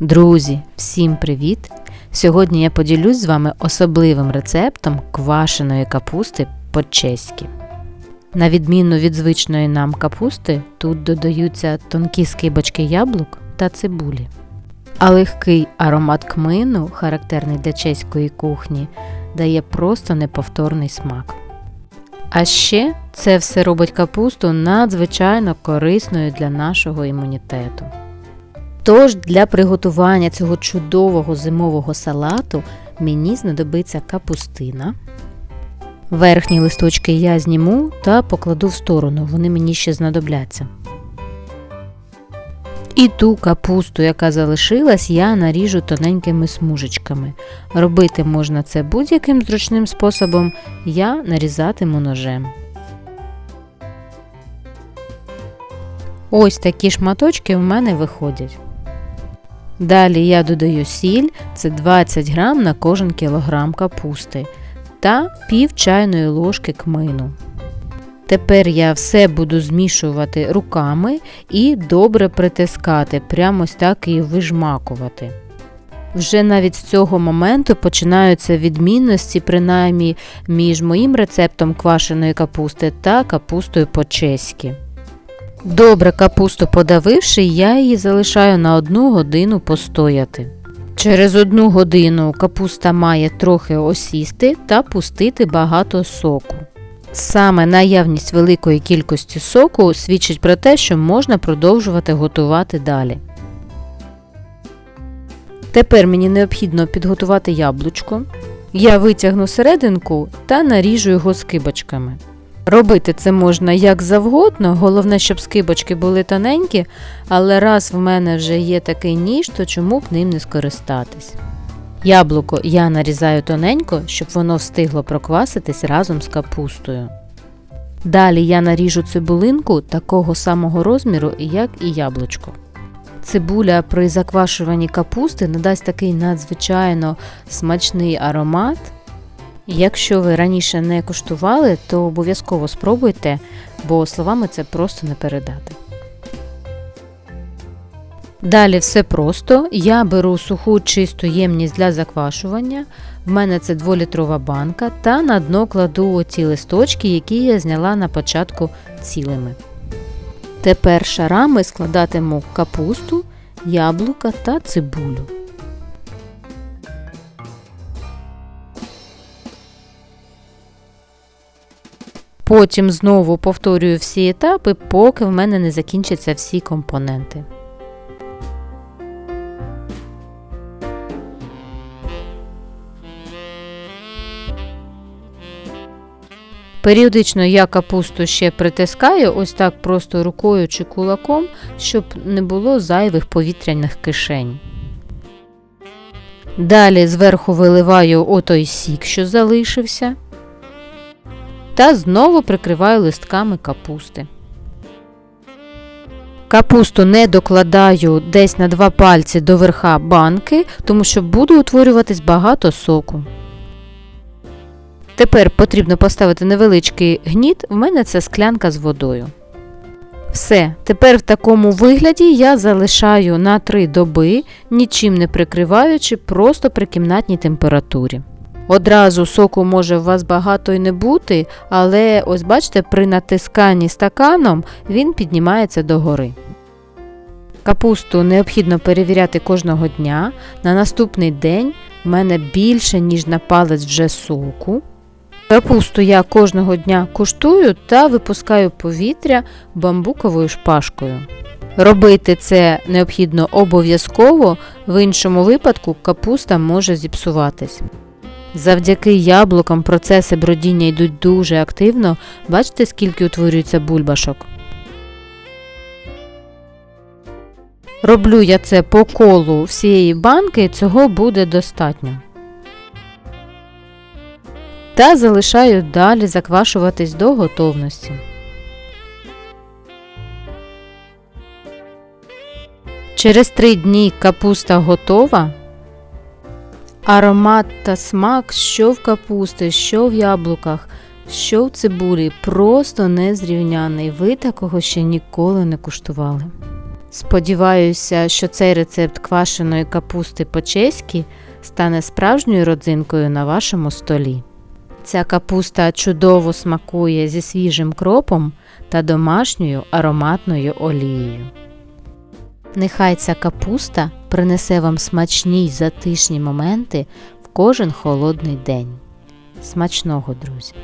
Друзі, всім привіт! Сьогодні я поділюсь з вами особливим рецептом квашеної капусти по-чеськи. На відміну від звичної нам капусти, тут додаються тонкі скибочки яблук та цибулі. А легкий аромат кмину, характерний для чеської кухні, дає просто неповторний смак. А ще це все робить капусту надзвичайно корисною для нашого імунітету. Тож для приготування цього чудового зимового салату мені знадобиться капустина. Верхні листочки я зніму та покладу в сторону, вони мені ще знадобляться. І ту капусту, яка залишилась, я наріжу тоненькими смужечками. Робити можна це будь-яким зручним способом, я нарізатиму ножем. Ось такі шматочки в мене виходять. Далі я додаю сіль, це 20 грам на кожен кілограм капусти та пів чайної ложки кмину. Тепер я все буду змішувати руками і добре притискати, прямо ось так і вижмакувати. Вже навіть з цього моменту починаються відмінності, принаймні між моїм рецептом квашеної капусти та капустою по-чеськи. Добре капусту подавивши, я її залишаю на одну годину постояти. Через одну годину капуста має трохи осісти та пустити багато соку. Саме наявність великої кількості соку свідчить про те, що можна продовжувати готувати далі. Тепер мені необхідно підготувати яблучко. Я витягну серединку та наріжу його скибочками. Робити це можна як завгодно, головне, щоб скибочки були тоненькі, але раз в мене вже є такий ніж, то чому б ним не скористатись. Яблуко я нарізаю тоненько, щоб воно встигло прокваситись разом з капустою. Далі я наріжу цибулинку такого самого розміру, як і яблучко. Цибуля при заквашуванні капусти надасть такий надзвичайно смачний аромат. Якщо ви раніше не куштували, то обов'язково спробуйте, бо словами це просто не передати. Далі все просто. Я беру суху чисту ємність для заквашування. В мене це 2-літрова банка, та на дно кладу оті листочки, які я зняла на початку цілими. Тепер шарами складатиму капусту, яблука та цибулю. Потім знову повторюю всі етапи, поки в мене не закінчаться всі компоненти. Періодично я капусту ще притискаю, ось так просто рукою чи кулаком, щоб не було зайвих повітряних кишень. Далі зверху виливаю отой сік, що залишився та знову прикриваю листками капусти. Капусту не докладаю десь на два пальці до верха банки, тому що буде утворюватись багато соку. Тепер потрібно поставити невеличкий гніт, в мене це склянка з водою. Все, тепер в такому вигляді я залишаю на 3 доби, нічим не прикриваючи, просто при кімнатній температурі. Одразу соку може у вас багато і не бути, але ось бачите, при натисканні стаканом він піднімається догори. Капусту необхідно перевіряти кожного дня. На наступний день в мене більше, ніж на палець вже соку. Капусту я кожного дня куштую та випускаю повітря бамбуковою шпажкою. Робити це необхідно обов'язково, в іншому випадку капуста може зіпсуватись. Завдяки яблукам процеси бродіння йдуть дуже активно. Бачите, скільки утворюється бульбашок. Роблю я це по колу всієї банки, цього буде достатньо. Та залишаю далі заквашуватись до готовності. Через три дні капуста готова. Аромат та смак, що в капусти, що в яблуках, що в цибулі, просто незрівняний. Ви такого ще ніколи не куштували. Сподіваюся, що цей рецепт квашеної капусти по-чеськи стане справжньою родзинкою на вашому столі. Ця капуста чудово смакує зі свіжим кропом та домашньою ароматною олією. Нехай ця капуста принесе вам смачні й затишні моменти в кожен холодний день. Смачного, друзі!